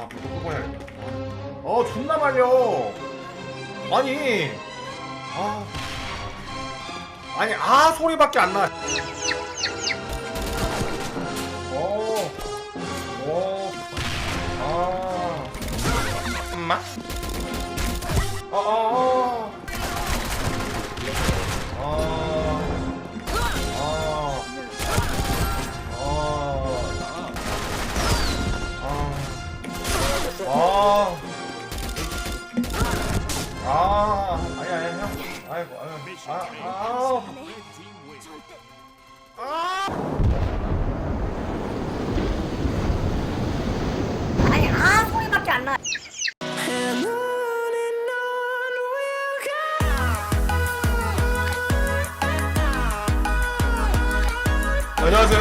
아 그거 끄고 해야겠다. 어 존나 말려 아니. 아. 아니 아 소리밖에 안나. 오, 오, 아, 엄마, 아이고, 아, 아, 아. 아니 아 소리밖에 안 나. 안녕하세요.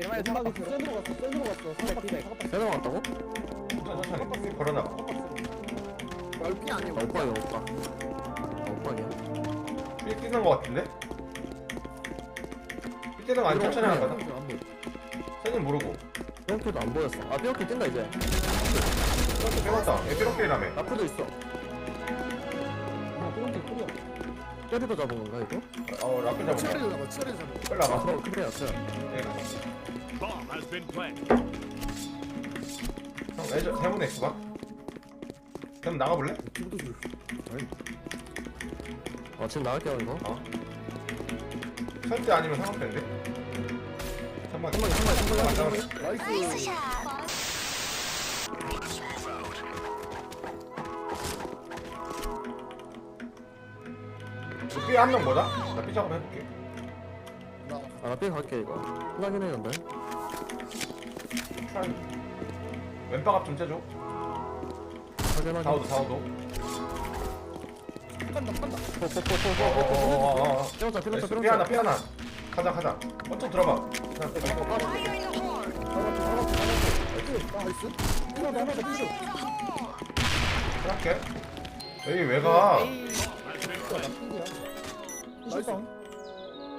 얘말 음악이 센으로 갔어 센으로 갔어 스펙 세명 왔다고? 천천히 걸어놔. 넓기 아니야 오빠야 오빠 오빠냐? 삐 뛰는 거 같은데? 삐 뛰는 거 아니 천천히 하는 거다. 쟤는 모르고. 삐렁키도 안 보였어 아 삐렁키 뛴다 이제 삐렁키 빼봤다. 얘 삐렁키라며. 라프도 있어 아게 소리야 깨비도 잡은 건가 이거? 어 라플 잡은 치아를 거. 잡아 치아를 잡아 빨리 아 와봐. 크게 났어요. Bomb has been planted. 형 애저 대문 X 봐. 그럼 나가볼래? 줄어 지금 나갈게요 이거 설대 아니면 잠깐만 잠깐만. 나이스 삐 한명 뭐다? 나 삐 작업 해볼게. 아나 삐 갈게 이거 끝나긴 했는데 트라이. 왼바갑 좀 째줘. 간다 간다 어어어어어. 삐렁자 삐렁자 삐 삐렁자 하나. 가자 가자. 먼저 들어봐. 나이스 이거. 에이 왜 가? 나이스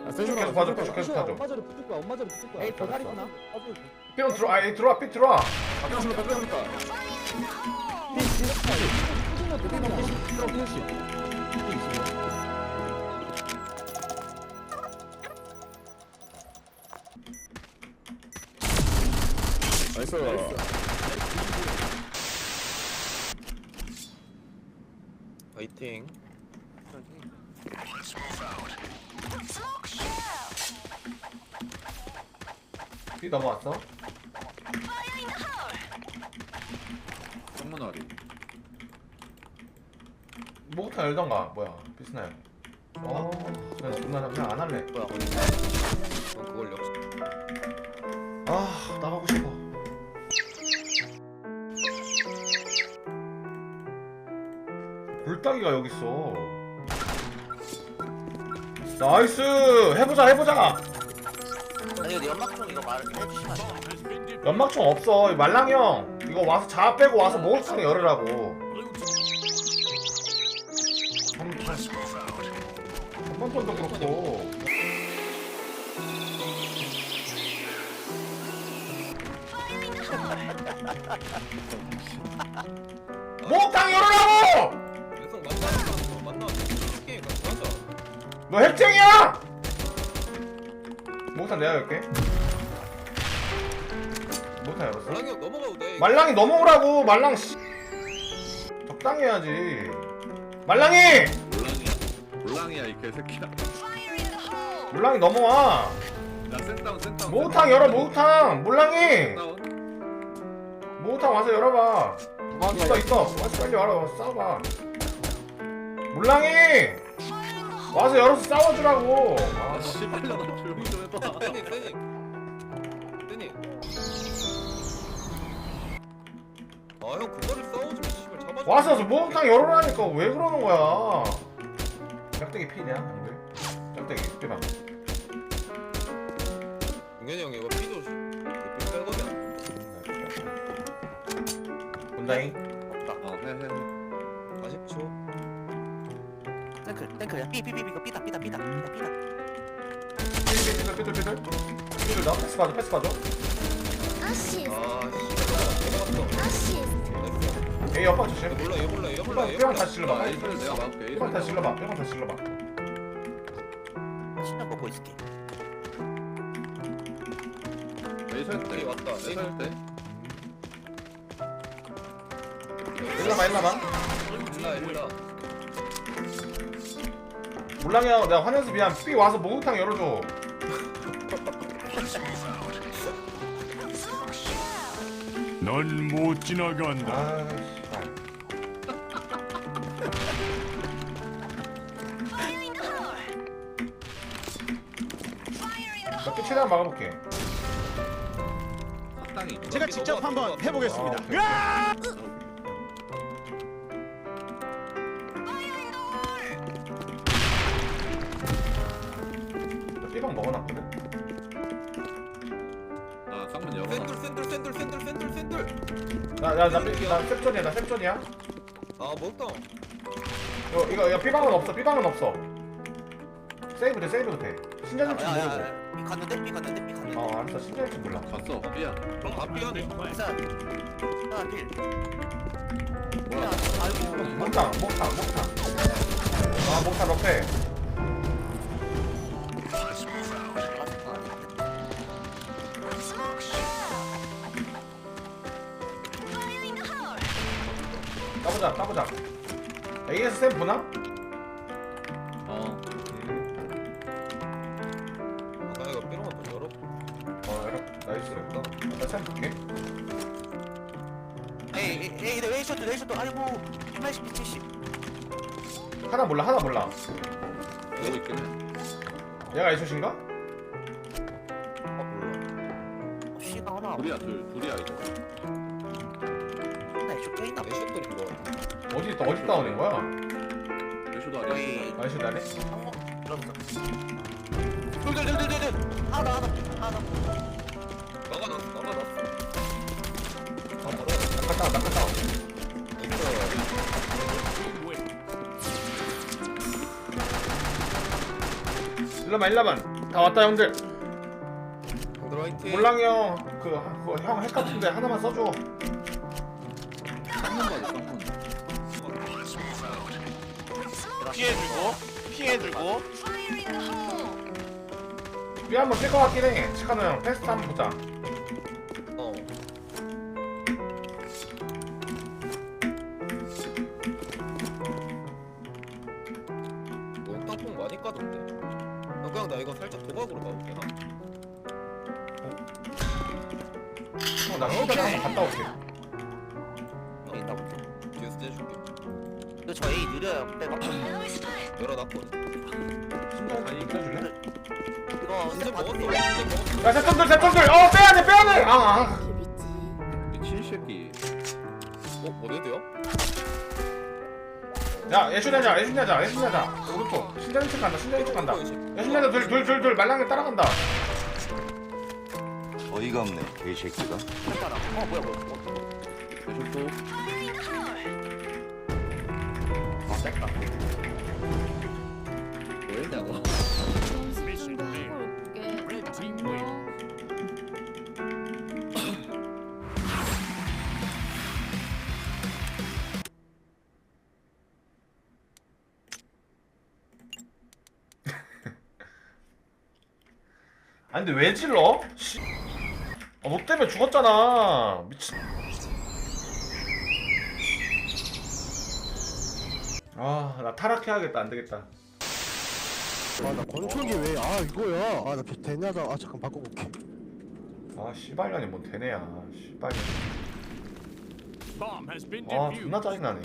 아 계속 봐줘, 계속 계속 봐줘. 엄마 자리 붙을 거야 엄마 자리 붙을 거야 에이 대가리 있나? 삐용 들어, 아이 들어와, 삐 들어와. 아 삐렁씨 나이스. 화이팅. 삐 넘어왔어. 성문아리 뭐부터 열던가, 뭐야, 비스나요. 어, 그냥 존나 그냥 안 할래. 뭐야 거기 넌 그걸 역시 아, 나가고 싶어. 불따기가 여기 있어. 나이스! 해보자, 해보자! 아니 근데 연막총 이거 좀 해주시면 안 돼요? 연막총 없어. 이 말랑이 형. 이거 와서 자 빼고 와서 목욕탕 열으라고. 한 번도 그렇고. 목욕탕 열으라고! 너 핵쟁이야! 목욕탕 내가 열게. 목욕탕 열었어? 말랑이 넘어오라고 말랑 씨. 적당히 해야지. 말랑이! 몰랑이야 몰랑이야 이 개새끼야 물랑이 넘어와. 나 센다운 센다운 목욕탕 열어 목욕탕. 물랑이. 센다운 목욕탕 와서 열어봐. 있어 있어. 와서 빨리 와라 와서 싸워봐. 물랑이. 와서 열어서 싸워주라고. 아, 아 씨발 나 조용히 좀 해봐 아형 그거를 싸워주면 씨발 잡아줘 와서 목욕탕 열어라니까 왜 그러는 거야? 짝대기 피냐? 형들? 짝대기 빼봐. 용현이 형이 이거 피도 삐 백업이야 본다잉. 없다. 어해 해 40초 탱크 탱크야 삐삐삐 이거 삐다 삐다 삐다. 삐다 삐다. 삐들 삐들 삐들 삐들 나 패스 봐줘 패스 봐줘. 아시스. 아 씨. 아시 스 A 옆방 조심. 몰라 얘 몰라 얘 몰라 얘 삐방 몰라. 다시 질러봐. 아, 이걸 내가 막을게. 삐방 다시 질러봐. 삐방 다시 질러봐. 신경 먹고 있을게 A 설 때. A 왔다. A 설 때. 일라봐 일라봐. 일라 일라. 몰랑이 형 내가 화내서 미안. B 와서 목욕탕 열어줘. 넌 못 지나간다. 아씨 발. 나 B 최대한 막아볼게. 적당히. 제가 직접 한번 해보겠습니다. B방 먹어놨거든. 아, 쌍문 열어. 샌들 샌들 샌들 샌들 샌들 샌들. 나나나 나 셉존이야 나 셉존이야. 아 먹다. 이거 이거 이거 B방은 없어 B방은 없어. 세이브 돼 세이브 돼. 모르고. 야야야 삐 갔는데 삐 갔는데 삐 갔는데 어 알았어 몰라. 갔어. B야. Bomb 앞이 has 하네. been planted. 일단 하나 필 뭐야? 아이고 목탕 목탕 목탕. 아 목탕 옆에. 까보자 까보자. AS 쌤 보나? 볼게. 에이 에이 에이 에이 셔도 에이 셔도 아이고 80 70 하나 몰라 하나 몰라. 있긴 해. 얘가 이소신가? 아 몰라. 씨가 하나 둘이야, 둘. 둘이야, 이거. 나 이쪽 껴있나 내 슛돌인 거. 어디 있다 어디 다운인 거야? 예쇼도 아니야. 거의 아이소 나네. 들어봤어 둘둘둘둘둘 하나 하나 하나 일라만 일라만 다 왔다 형들. 몰랑이 형, 그, 그거 형핵 같은데 하나만 써줘. 쌍문 봐줘, 쌍문. 피해 들고 피해 들고 삐 한번 뛸것 같긴 해. 치카노 형, 테스트 한번 보자. 갔다 올게. 여기 있다 볼게 뒤에서 째줄게. 근데 저 A 느려요 백업 열어놨거든. 껴줄래? 이거 스텝 먹었어. 진짜 먹었어. 야, 세턴들, 세턴들! 어, 빼야돼, 빼야돼! 아, 아. 미친 새끼. 어 어디야? 야, 예순야자, 예순야자, 예순야자. 오른쪽. 신장 쪽 간다, 신장 쪽 간다. 예순야자 둘, 둘, 둘, 둘, 말랑이 따라간다. 어이가 없네 개새끼가 했잖아 어 뭐야 뭐야 예쇼도. 아 뺐다 뭐 했냐고. Failed. Red team win. 아니, 근데 왜 질러? 씨. 아, 너 때문에 죽었잖아. 미친. 아, 나 타락해야겠다. 안 되겠다. 아나 권총이 왜아 이거야 아 나 되냐다 아 잠깐 바꿔볼게 아, 씨발년이 뭔 되네야. 씨발년. Bomb has been 아. 존나 짜증나네.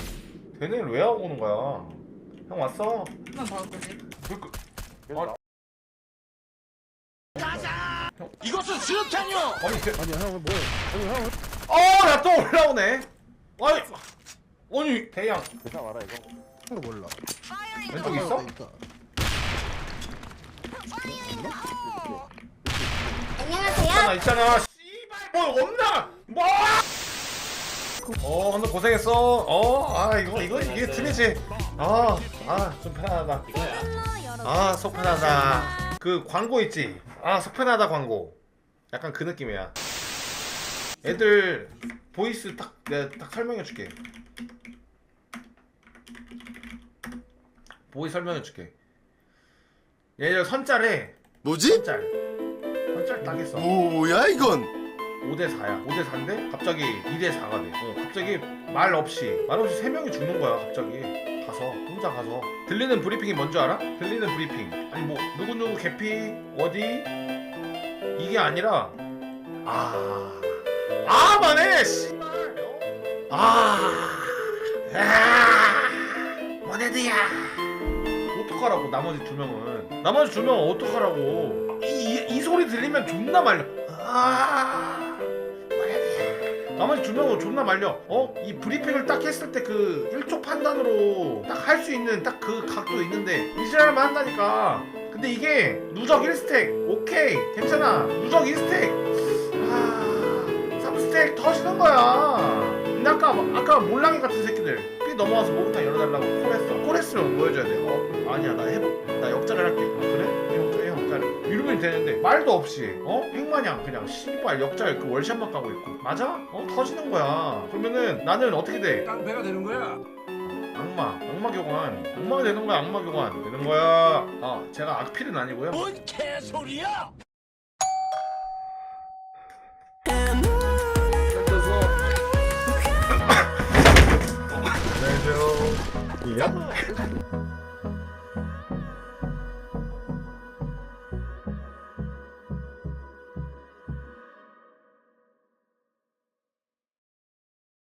되네를 왜 하고 오는 거야? 형 왔어? 그, 그, 아. 수류탄이요! 아니, 대, 아니야 형은 뭐해 아니 형 어, 나 또 올라오네. 아니, 아니, 대양 대상 알아 이거 이거 몰라 왼쪽 있어? 안녕하세요 있잖아, 있잖아. 씨발, 뭐 없나? 뭐? 어, 오늘 고생했어. 어, 아, 이거, 이거, 이게 틀리지. 아, 아, 좀 편하다. 아, 속 편하다. 그 광고 있지? 아, 속 편하다 광고. 약간 그 느낌이야. 애들 보이스 딱 내가 딱 설명해 줄게. 보이스 설명해 줄게. 얘들 선짤에 뭐지? 선짤. 선짤 딱 했어. 뭐야 이건? 5대 4야. 5대 4인데 갑자기 2대 4가 돼. 어, 갑자기 말 없이 말 없이 세 명이 죽는 거야. 갑자기 가서 혼자 가서 들리는 브리핑이 뭔지 알아? 들리는 브리핑. 아니 뭐 누구 누구 개피 어디 이게 아니라 아 아만해 아 아, 원헤드야. 어떡하라고 나머지 두 명은. 나머지 두 명은 어떡하라고. 이, 이, 이 소리 들리면 존나 말려. 아 원헤드야. 나머지 두 명은 존나 말려. 어? 이 브리핑을 딱 했을 때그 1초 판단으로 딱 할 수 있는 딱 그 각도 있는데 이지랄만 한다니까 근데 이게 누적 1스택 오케이 괜찮아 누적 1스택 아 3스택 터지는 거야 근데 아까 아까 몰랑이 같은 새끼들 삐 넘어와서 목욕탕 열어달라고 콜했어 콜했으면 뭐 해줘야 돼? 어? 아니야 나 해보 나 역자를 할게 아, 그래? 이러면 되는데 말도 없이 어? 행마냥 그냥 씨발 역자를 그 월샷만 까고 있고 맞아? 어? 터지는 거야 그러면은 나는 어떻게 돼? 깡패가 되는 거야. 악마 악마 교관. 악마가 되는 거야 악마 교관. 되는 거야. 아 제가 악필은 아니고요. 뭔 개소리야? 안녕하세요